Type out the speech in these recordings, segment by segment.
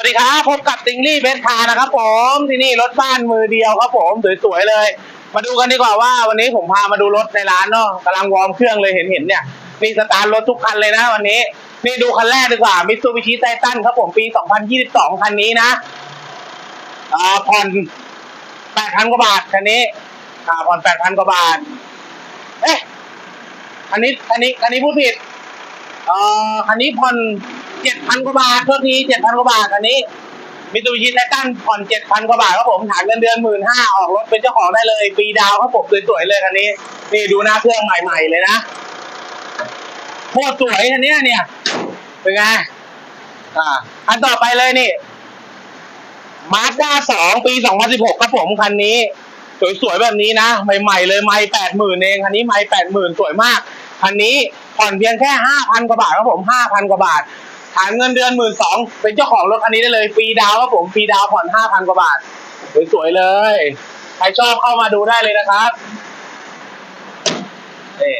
วัสดีครับพบกับติงลี่เบสคานะครับผมที่นี่รถบ้านมือเดียวครับผมสวยๆเลย มาดูกันดีกว่าว่า วันนี้ผมพามาดูรถในร้านเนาะกำลังวอร์มเครื่องเลยเห็นเห็นๆเนี่ยนี่สตาร์ทรถทุกคันเลยนะวันนี้นี่ดูคันแรกดีกว่ามิตซูบิชิไททันครับผมปี 2022 คันนี้นะอ่าผ่อน8,000กว่าบาทคันนี้อ่าผ่อน8,000กว่าบาทเอ๊ะคันนี้คันนี้คันนี้พูดผิดอ่อคันนี้ผ่อน เจ็ดพันกว่าบาทโทษทีเจ็ดพันกว่าบาทคันนี้มิตูบิชิไททันผ่อนเจ็ดพันกว่าบาทครับผมฐานเงินเดือนหมื่นห้าออกรถเป็นเจ้าของได้เลยปีดาวครับผมสวยๆเลยคันนี้ นี่ดูหน้าเครื่องใหม่ๆเลยนะโคตรสวยคันเนี้ยเนี่ยเป็นไงอ่าอันต่อไปเลยนี่มาสด้าสองปีสองพันสิบหกครับผมคันนี้ สวยๆแบบนี้นะใหม่ๆเลยไม่แปดหมื่นเองคันนี้ไม่แปดหมื่นสวยมากคันนี้ผ่อนเพียงแค่ห้าพันกว่าบาทครับผมห้าพันกว่าบาท ฐานเงินเดือนหมื่นสองเป็นเจ้าของรถคันนี้ได้เลย ฟรีดาวครับผมฟรีดาวผ่อนห้าพันกว่าบาท สวยๆเลย ใครชอบเข้ามาดูได้เลยนะครับนี่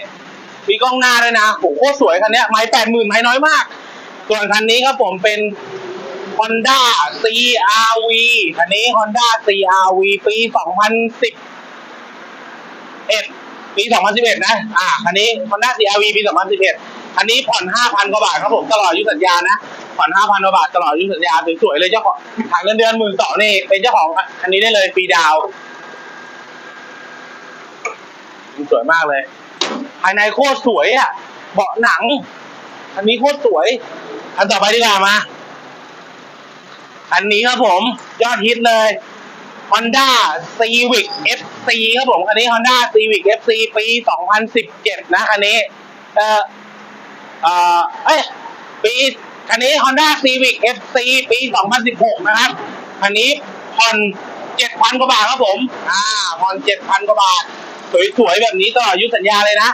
มีกล้องหน้าด้วยนะโหโคตรสวยคันนี้ไม่แปดหมื่นไม่น้อยมาก ส่วนคันนี้ครับผมเป็น Honda CRV คันนี้ Honda CRV ปี 2010เอ็ดปี 2011 นะ อ่า คันนี้ Honda CRV ปี 2011 คันนี้ผ่อน5,000กว่าบาทครับผมตลอดอายุสัญญานะ ผ่อน5,000กว่าบาทตลอดอายุสัญญาสวยๆเลยเจ้าของฐานเงินเดือนหมื่นสองนี่เป็นเจ้าของคันนี้ได้เลยปีดาวสวยมากเลย ภายในโคตรสวยอะ เบาะหนัง อันนี้โคตรสวย อันต่อไปดีกว่ามา อันนี้ครับผม ยอดฮิตเลย Honda Civic FC ครับผมคันนี้ Honda Civic FC ปี 2017 นะ คันนี้ เอ่อ เอ่อเอ้ยปีคันนี้ Honda Civic FC ปี 2016 นะครับ คันนี้ผ่อน 7,000 กว่าบาทครับผม อ่าผ่อน 7,000 กว่าบาท สวยๆ แบบนี้ตลอดอายุสัญญาเลยนะ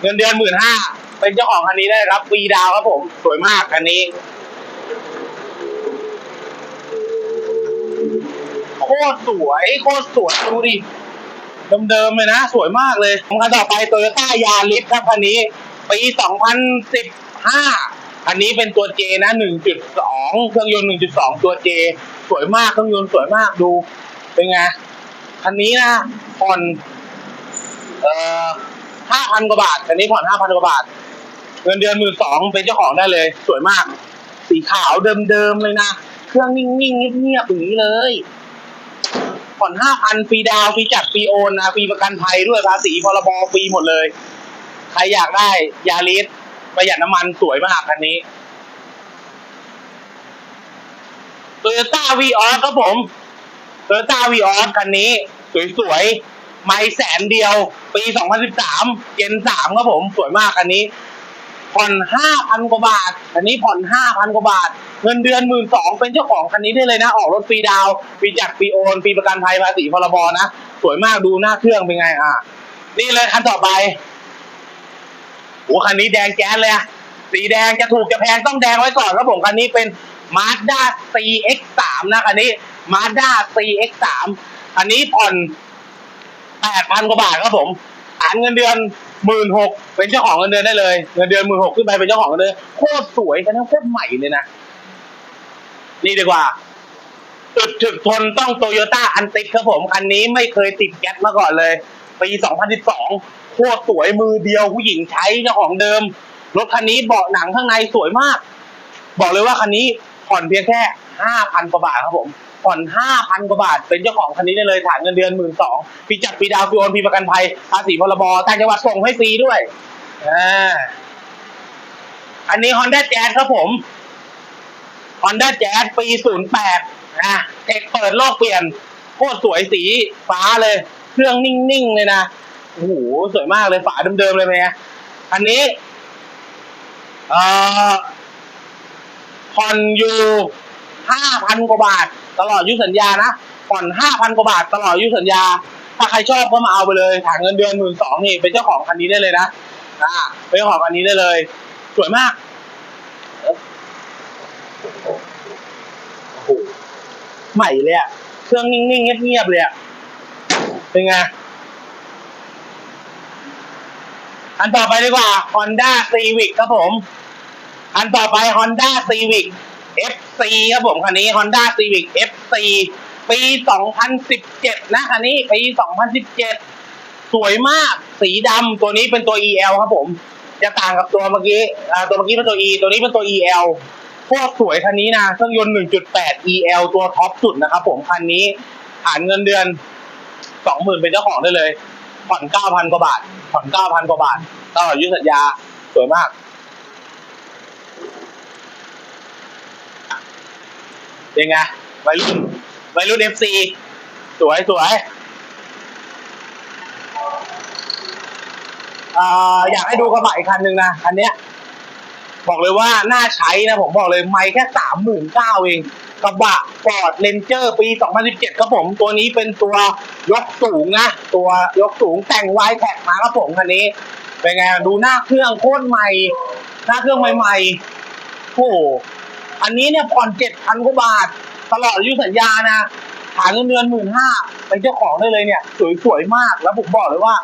เงินเดือนหมื่นห้าเป็นเจ้าของคันนี้ได้รับฟรีดาวครับผม สวยมากคันนี้ โคตรสวย โคตรสวย ดูดิเดิมๆเลยนะ สวยมากเลยคันต่อไปโตโยต้ายาริสครับคันนี้ ปี 2015 อันนี้เป็นตัว J นะ 1.2 เครื่องยนต์ 1.2 ตัว J สวยมาก เครื่องยนต์สวยมากดู เป็นไง คันนี้นะ ผ่อน เอ่อ 5,000 กว่าบาท คันนี้ผ่อน 5,000 กว่าบาท เงินเดือนหมื่นสองเป็นเจ้าของได้เลย สวยมาก สีขาวเดิมๆเลยนะ เครื่องนิ่งๆ เงียบๆอย่างนี้เลยผ่อนห้าพันฟรีดาวฟรีจัดฟรีโอนนะฟรีประกันภัยด้วยภาษีพรบฟรีหมดเลย รอยากได้ยาริสประหยัดน้ำมันสวยมากคันนี้โตโยต้าวีออสครับผมโตโยต้าวีออสคันนี้ สวยๆไม่แสนเดียว ปี 2013 เจน3ครับผม สวยมากคันนี้ ผ่อนห้าพันกว่าบาทอันนี้ผ่อนห้าพันกว่าบาท เงินเดือนหมื่นสองเป็นเจ้าของคันนี้ได้เลยนะ ออกรถฟรีดาวฟรีจัดฟรีโอนฟรีประกันภัยภาษีพรบนะ สวยมากดูหน้าเครื่องเป็นไงอะ นี่เลยคันต่อไป โอ้คันนี้แดงแจ๊สเลยอะสีแดงจะถูกจะแพงต้องแดงไว้ก่อนครับผมคันนี้เป็น Mazda CX3 นะคันนี้ Mazda CX3 อันนี้ผ่อนแปดพันกว่าบาทครับผมฐานเงินเดือนหมื่นหกเป็นเจ้าของเงินเดือนได้เลย เงินเดือนหมื่นหกขึ้นไปเป็นเจ้าของเงินเดือนโคตรสวยกันทั้งโคตรใหม่เลยนะ นี่ดีกว่าจุดถึกทนต้องโตโยต้าอันติดครับผม คันนี้ไม่เคยติดแก๊สมาก่อนเลยปี 2012 โคตรสวยมือเดียวผู้หญิงใช้เจ้าของเดิม รถคันนี้เบาะหนังข้างในสวยมาก บอกเลยว่าคันนี้ผ่อนเพียงแค่ห้าพันกว่าบาทครับผมผ่อนห้าพันกว่าบาท เป็นเจ้าของคันนี้ได้เลยฐานเงินเดือนหมื่นสองปีจัดปีดาวปีโอนปีประกันภัยภาษีพรบต่างจังหวัดส่งให้ฟรีด้วยอ่าอันนี้ Honda Jazz ครับผม Honda Jazz ปี 08นะเอกเปิดโลกเปลี่ยน โคตรสวยสีฟ้าเลย เครื่องนิ่ง ๆ เลยนะ โอ้โหสวยมากเลยฝาเดิมๆเลยไหมอันนี้เอ่อผ่อนอยู่ห้าพันกว่าบาท ตลอดอยุสัญญานะผ่อนห้าพันกว่าบาท ตลอดอยุสัญญา ถ้าใครชอบก็มาเอาไปเลยฐานเงินเดือนหมื่นสองนี่เป็นเจ้าของคันนี้ได้เลยนะอ่าเป็นเจ้าของคันนี้ได้เลย สวยมากโอ้โหใหม่เลยอะเครื่องนิ่งๆเงียบๆเลยอะเป็นไง อันต่อไปดีกว่า Honda Civic ครับผม อันต่อไป Honda Civic FC ครับผมคันนี้ Honda Civic FC ปี 2017 นะคันนี้ปี 2017 สวยมาก สีดำตัวนี้เป็นตัว EL ครับผม จะต่างกับตัวเมื่อกี้ตัวเมื่อกี้เป็นตัว E ตัวนี้เป็นตัว EL โคตรสวยคันนี้นะเครื่องยนต์ 1.8 EL ตัวท็อปสุดนะครับผมคันนี้ฐานเงินเดือน 20,000 เป็นเจ้าของได้เลย ผ่อนเก้าพันกว่าบาท ผ่อนเก้าพันกว่าบาทตลอดอายุสัญญา สวยมาก เป็นไงวัยรุ่นวัยรุ่น FC สวยสวยอ่าอยากให้ดูกระบะอีกคันหนึ่งนะ คันเนี้ย บอกเลยว่าน่าใช้นะผมบอกเลยไม่แค่สามหมื่นเก้าเองกระบะฟอร์ดเรนเจอร์ปี 2017 ครับผม ตัวนี้เป็นตัวยกสูงนะ ตัวยกสูงแต่งไวแท็กมาครับผมคันนี้ เป็นไงดูหน้าเครื่องโคตรใหม่ หน้าเครื่องใหม่ๆโอ้โหอันนี้เนี่ยผ่อนเจ็ดพันกว่าบาท ตลอดอายุสัญญานะฐานเงินเดือนหมื่นห้าเป็นเจ้าของได้เลยเนี่ย สวยๆมากแล้วผมบอกเลยว่า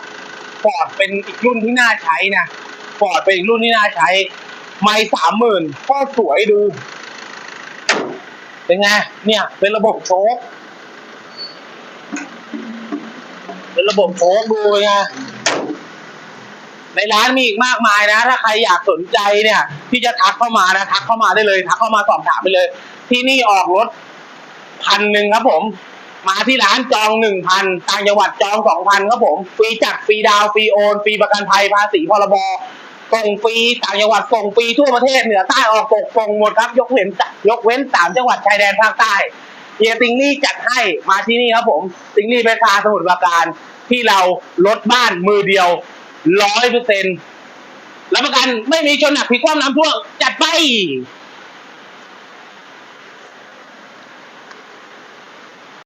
ฟอร์ดเป็นอีกรุ่นที่น่าใช้นะฟอร์ดเป็นอีกรุ่นที่น่าใช้ ไม่สามหมื่นก็สวยดู เป็นไง เนี่ย เป็นระบบโชคเป็นระบบโชคดูไงในร้านมีอีกมากมายนะ ถ้าใครอยากสนใจเนี่ย ที่จะทักเข้ามานะทักเข้ามาได้เลย ทักเข้ามาสอบถามไปเลย ที่นี่ออกรถพันหนึ่งครับผม มาที่ร้านจองหนึ่งพันต่างจังหวัดจองสองพันครับผม ฟรีจัดฟรีดาวฟรีโอนฟรีประกันภัยภาษีพรบ ส่งฟรีต่างจังหวัดส่งฟรีทั่วประเทศเหนือใต้ออกตกส่งหมดครับ ยกเว้นยกเว้นสามจังหวัดชายแดนภาคใต้เฮียติงนี่จัดให้มาที่นี่ครับผม ติงนี่เป็นคาสมุทรปราการที่เราลดบ้านมือเดียวร้อยเปอร์เซ็นต์รับประกันไม่มีชนหนักผิดความน้ำท่วมจัดไป